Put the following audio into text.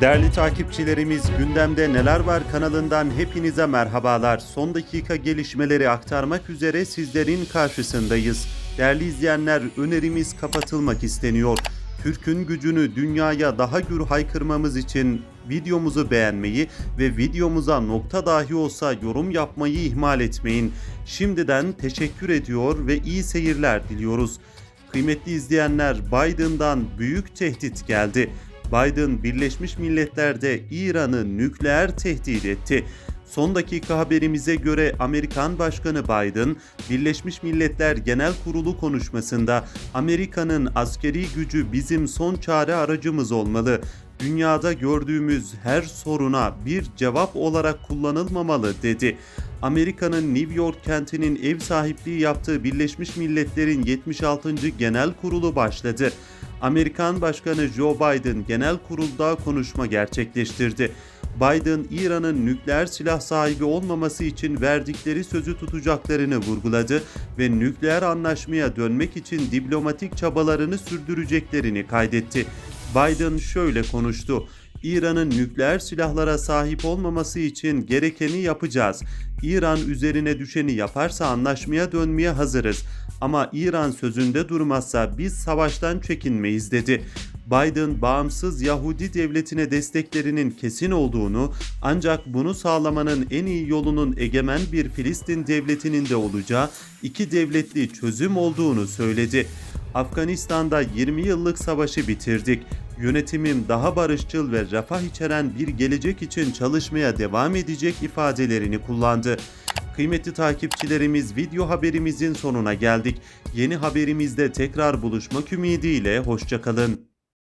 Değerli takipçilerimiz gündemde neler var kanalından hepinize merhabalar. Son dakika gelişmeleri aktarmak üzere sizlerin karşısındayız. Değerli izleyenler önerimiz kapatılmak isteniyor. Türk'ün gücünü dünyaya daha gür haykırmamız için videomuzu beğenmeyi ve videomuza nokta dahi olsa yorum yapmayı ihmal etmeyin. Şimdiden teşekkür ediyor ve iyi seyirler diliyoruz. Kıymetli izleyenler Biden'dan büyük tehdit geldi. Biden Birleşmiş Milletler'de İran'ı nükleer tehdit etti. Son dakika haberimize göre Amerikan Başkanı Biden, Birleşmiş Milletler Genel Kurulu konuşmasında Amerika'nın askeri gücü bizim son çare aracımız olmalı. Dünyada gördüğümüz her soruna bir cevap olarak kullanılmamalı dedi. Amerika'nın New York kentinin ev sahipliği yaptığı Birleşmiş Milletler'in 76. Genel Kurulu başladı. Amerikan Başkanı Joe Biden genel kurulda konuşma gerçekleştirdi. Biden, İran'ın nükleer silah sahibi olmaması için verdikleri sözü tutacaklarını vurguladı ve nükleer anlaşmaya dönmek için diplomatik çabalarını sürdüreceklerini kaydetti. Biden şöyle konuştu. İran'ın nükleer silahlara sahip olmaması için gerekeni yapacağız. İran üzerine düşeni yaparsa anlaşmaya dönmeye hazırız. Ama İran sözünde durmazsa biz savaştan çekinmeyiz dedi. Biden bağımsız Yahudi devletine desteklerinin kesin olduğunu ancak bunu sağlamanın en iyi yolunun egemen bir Filistin devletinin de olacağı iki devletli çözüm olduğunu söyledi. Afganistan'da 20 yıllık savaşı bitirdik. Yönetimim daha barışçıl ve refah içeren bir gelecek için çalışmaya devam edecek ifadelerini kullandı. Kıymetli takipçilerimiz video haberimizin sonuna geldik. Yeni haberimizde tekrar buluşmak ümidiyle hoşçakalın.